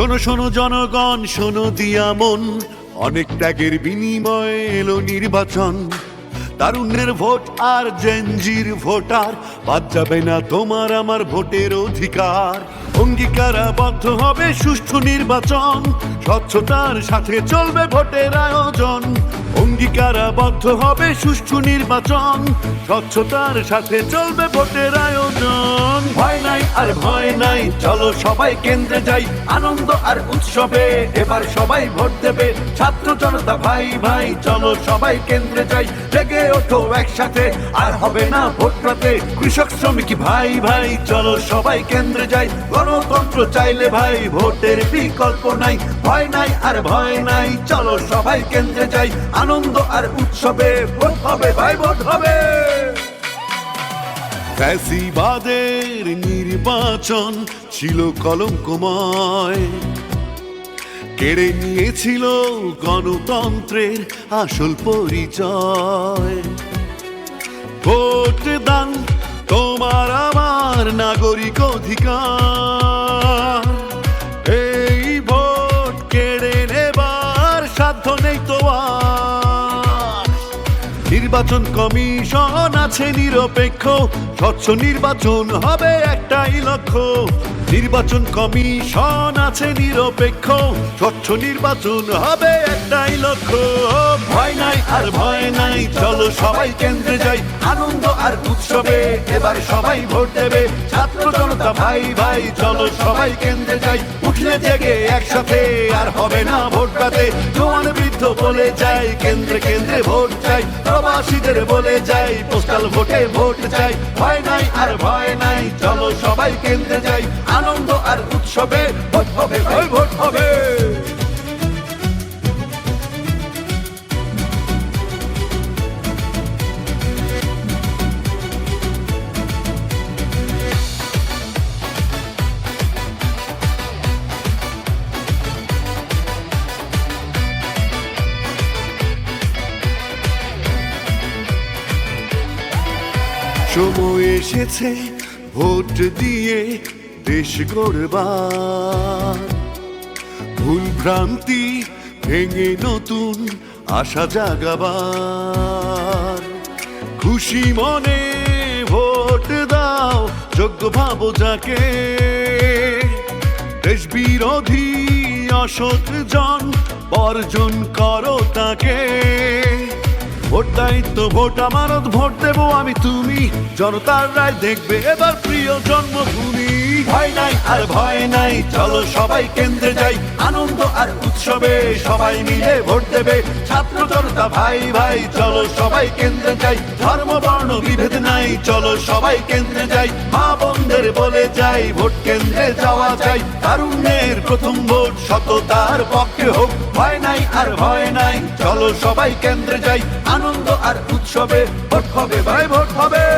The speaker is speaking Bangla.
শোনো শোনো জনগণ শোনো দিয়া মন। অনেক ত্যাগের বিনিময় এলো নির্বাচন। তারুণ্যের ভোট আর জেনজির ভোটার। বাদ যাবে না তোমার আমার ভোটের অধিকার। অঙ্গীকারাবদ্ধ হবে সুষ্ঠু নির্বাচন। স্বচ্ছতার সাথে চলবে ভোটের আয়োজন। অঙ্গীকারাবদ্ধ হবে সুষ্ঠু নির্বাচন। স্বচ্ছতার সাথে চলবে ভোটের আয়োজন। ভয় নাই আর ভয় নাই, চলো সবাই কেন্দ্রে যাই। আনন্দ আর উৎসবে এবার সবাই ভোট দেবে। ছাত্র জনতা ভাই ভাই, চলো সবাই কেন্দ্রে যাই। লেগে ওঠো একসাথে। আর হবে না ভোট কৃষক, শ্রমিক, ভাই ভাই, চলো সবাই কেন্দ্রে যাই। গণতন্ত্র চাইলে ভাই, ভোটের বিকল্প নাই। ভয় নাই আর ভয় নাই, চলো সবাই কেন্দ্রে যাই। আনন্দ আর উৎসবে ভোট হবে, ভাই, ভোট হবে। ফ্যাসিবাদের নির্বাচন ছিল কলঙ্কময়। কেড়ে নিয়েছিল গণতন্ত্রের আসল পরিচয়। ভোট দান তোমার আমার নাগরিক অধিকার। এই ভোট কেড়ে নেবার সাধ্য নেই তোমার নির্বাচন কমিশন আছে নিরপেক্ষ, স্বচ্ছ নির্বাচন হবে একটাই লক্ষ্য। নির্বাচন কমিশন আছে নিরপেক্ষ। স্বচ্ছ নির্বাচন হবে একটাই লক্ষ্য। ভয় নাই আর ভয় নাই, চলো সবাই কেন্দ্রে যাই। আনন্দ আর উৎসবে এবার সবাই ভোট দেবে। ছাত্র জনতা ভাই ভাই, চলো সবাই কেন্দ্রে যাই। উঠলে জেগে একসাথে আর হবে না ভোট পাতে জোয়ান বৃদ্ধ বলে যাই, কেন্দ্রে কেন্দ্রে ভোট চাই। প্রবাসীদের বলে যাই, পোস্টাল ভোটে ভোট চাই। ভয় নাই আর ভয় নাই, চলো সবাই কেন্দ্রে যাই। আনন্দ আর উৎসবে ভোট হবে ভোট হবে। সময় এসেছে ভোট দিয়ে দেশ গড়বার। ভুল ভ্রান্তি ভেঙে নতুন আশা জাগাবার। খুশি মনে ভোট দাও, যোগ্য ভাবো যাকে। দেশ বিরোধী অসৎ জন, বর্জন করো তাকে। ভোট দায়িত্ব, ভোট আমানত, ভোট দেবো আমি তুমি। জনতার রায় দেখবে এবার প্রিয় জন্মভূমি। ভয় নাই আর ভয় নাই, চলো সবাই কেন্দ্রে যাই। আনন্দ আর উৎসবে সবাই মিলে ভোট দেবে। ছাত্র জনতা, ভাই ভাই, চলো সবাই কেন্দ্রে যাই। ধর্ম, বর্ণ, বিভেদ নাই, চলো সবাই কেন্দ্রে যাই। মা বোনদের বলে যাই, ভোট কেন্দ্রে যাওয়া যাই তারুণ্যের প্রথম ভোট সততার পক্ষে হোক, ভয় নাই আর ভয় নাই। চলো সবাই কেন্দ্রে যাই, আনন্দ আর উৎসবে। ভোট হবে ভাই ভোট হবে।